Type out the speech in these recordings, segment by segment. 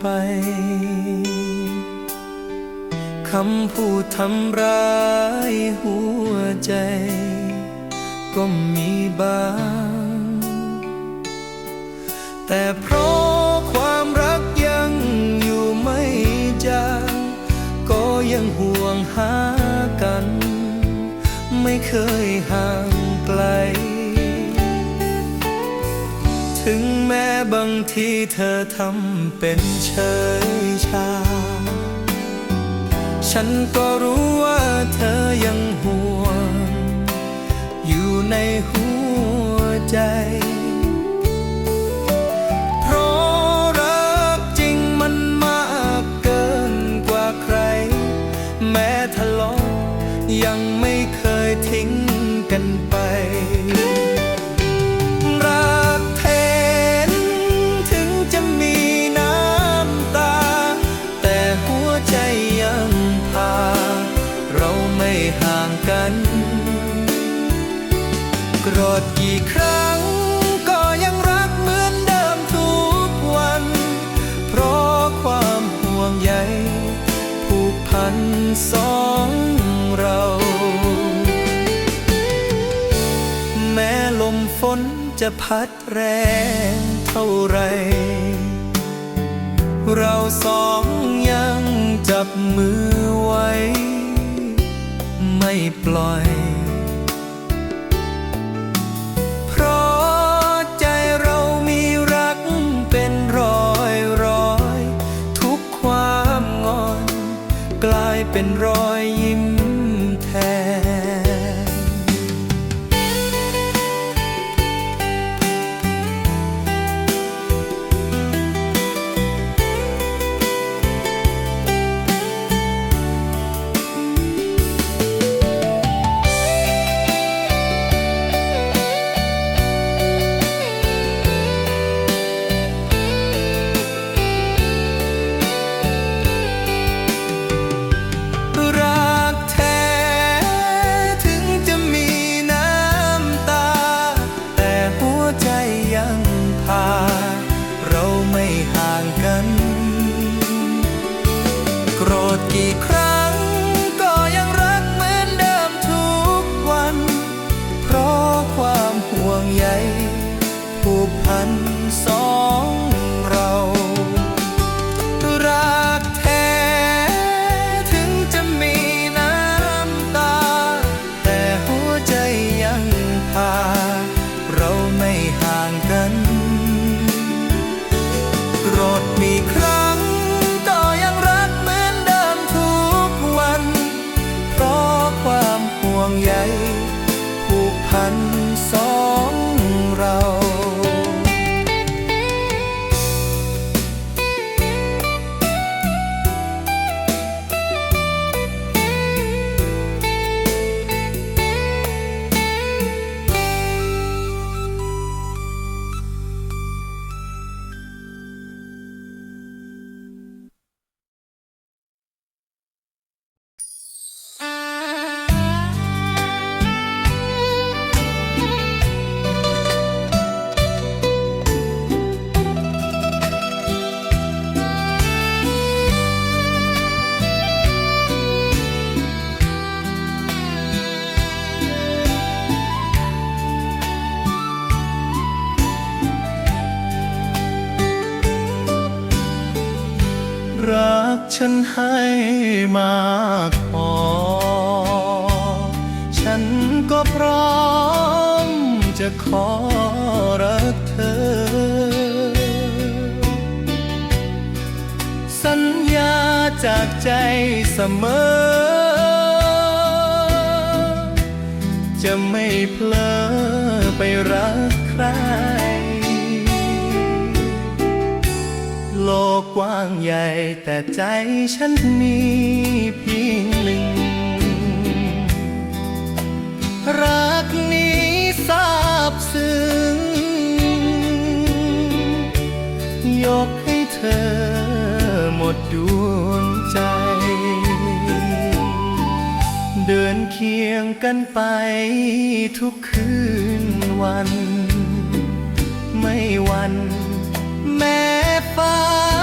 ไป คำพูดทำร้ายหัวใจ ก็มีบ้าง แต่เพราะความรักยังอยู่ไม่จางก็ยังห่วงหากัน ไม่เคยห่างไกลถึงแม้บางทีเธอทำ เป็นเฉยชา ฉันก็รู้ว่าเธอยังห่วง อยู่ในหัวใจ รธกี่ครั้ง ก็ยังรักเหมือนเดิมทุกวัน เพราะความห่วงใยผูกพันสองเรา แม้ลมฝนจะพัดแรงเท่าไร เราสองยังจับมือไว้ ไม่ปล่อย กรธกี่ครั้ง ฉันให้มากพอ ฉันก็พร้อมจะขอรักเธอ สัญญาจากใจเสมอ จะไม่เพลอไปรักใคร กกว้างใหญ่แต่ใจฉันมีเพียงหนึ่ง รักนี้ซาบซึ้ง ยกให้เธอหมดดวงใจ เดินเคียงกันไปทุกคืนวัน ไม่วันแม้ 啊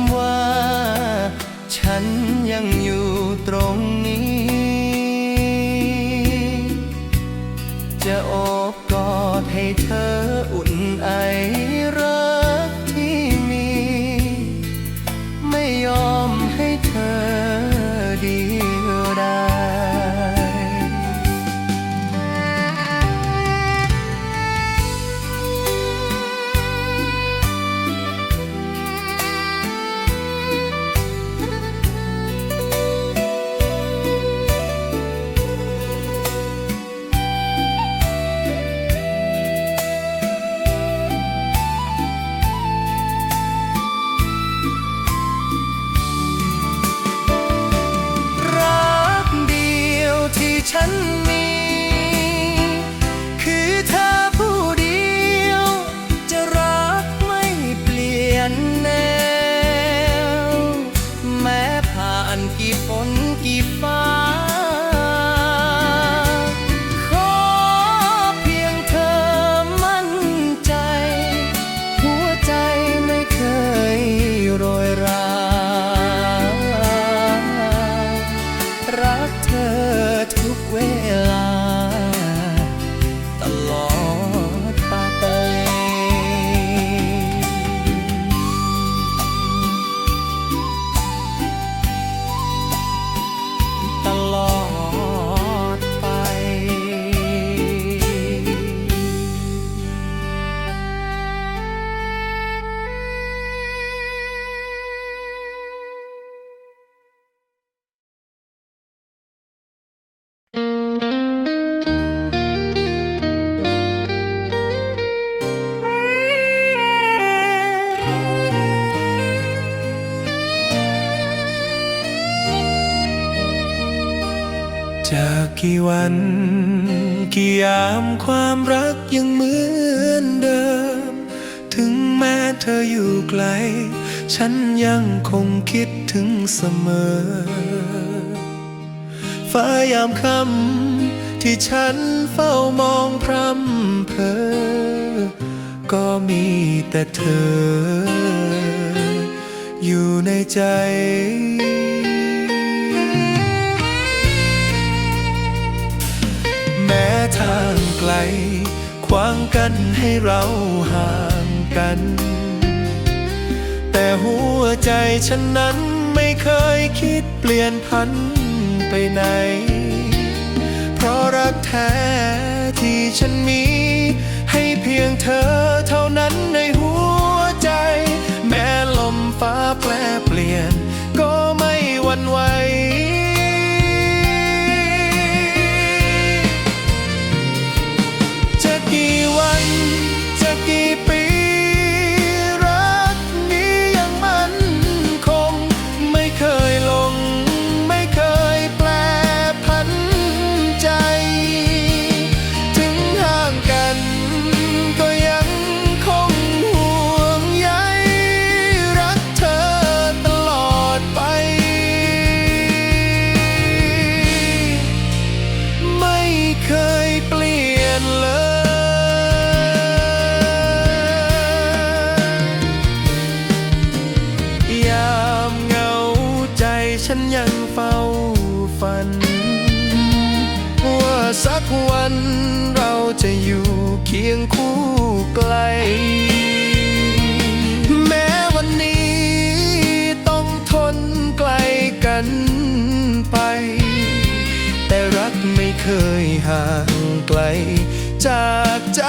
ำว่า ฉันยังอยู่ตรงนี้ จะโอบกอดให้เธอ จากกี่วัน กี่ยามความรักยังเหมือนเดิม ถึงแม้เธออยู่ไกล ฉันยังคงคิดถึงเสมอ ฟ้ายามค่ำที่ฉันเฝ้ามองพรำเพอ ก็มีแต่เธอ อยู่ในใจ ขวางกันให้เราห่างกัน แต่หัวใจฉันนั้นไม่เคยคิดเปลี่ยนพันไปไหน เพราะรักแท้ที่ฉันมี ให้เพียงเธอเท่านั้นในหัวใจ แม้ลมฟ้าแปรเปลี่ยนันเราจะอยู่เคียงคู่ไกล แม้วันนี้ต้องทนไกลกันไป แต่รักไม่เคยห่างไกลจากใจ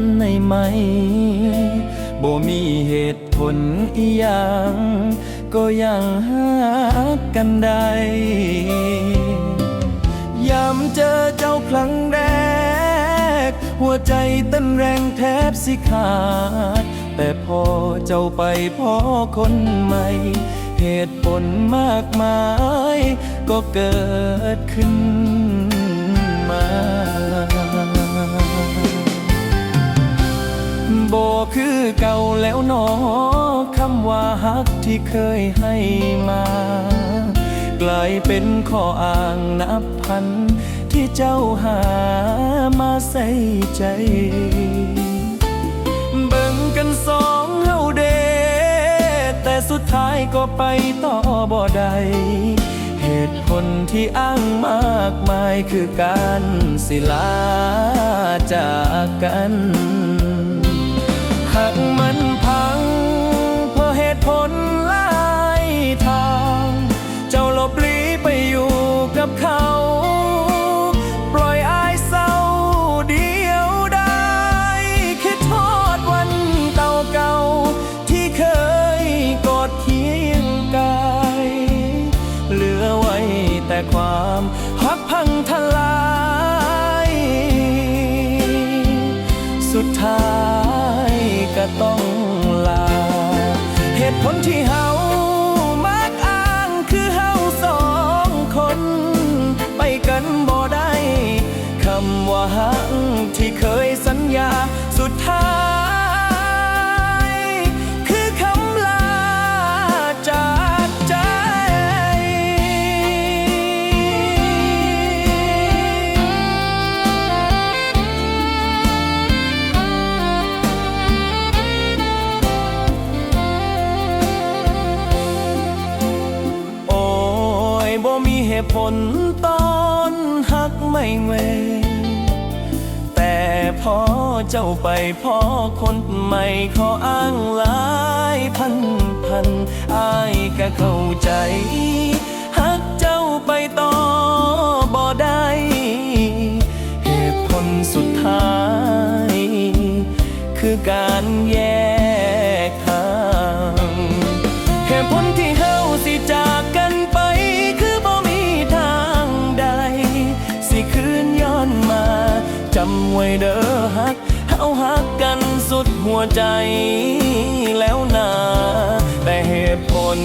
นในไหมบ่มีเหตุผลอีหยังก็ยังหักกันได้ยามเจอเจ้าครั้งแรก หัวใจเต้นแรงแทบสิขาด แต่พอเจ้าไปพอคนใหม่ เหตุผลมากมาย ก็เกิดขึ้นมา โบคือเก่าแล้วหนอคำว่าฮักที่เคยให้มา กลายเป็นข้ออ้างนับพัน ที่เจ้าหามาใส่ใจ เบิ่งกันสองเฮาเด แต่สุดท้ายก็ไปต่อบ่ได้เหตุผลที่อ้างมากมายคือการสิลาจากกัน กับเขา ปล่อยอายเศร้าเดียวได้คิดทอดวันเก่าเก่าที่เคยกอดเคียงกายเหลือไว้แต่ความหักพังทลาย สุดท้ายก็ต้องลา เหตุผล จ้าไปพอคนใหม่ขออ้างหลายพันพันอายก็เข้าใจหักเจ้าไปต่อบ่ได้เหตุผลสุดท้าย คือการแย วใจแล้วนา แต่เหตุผล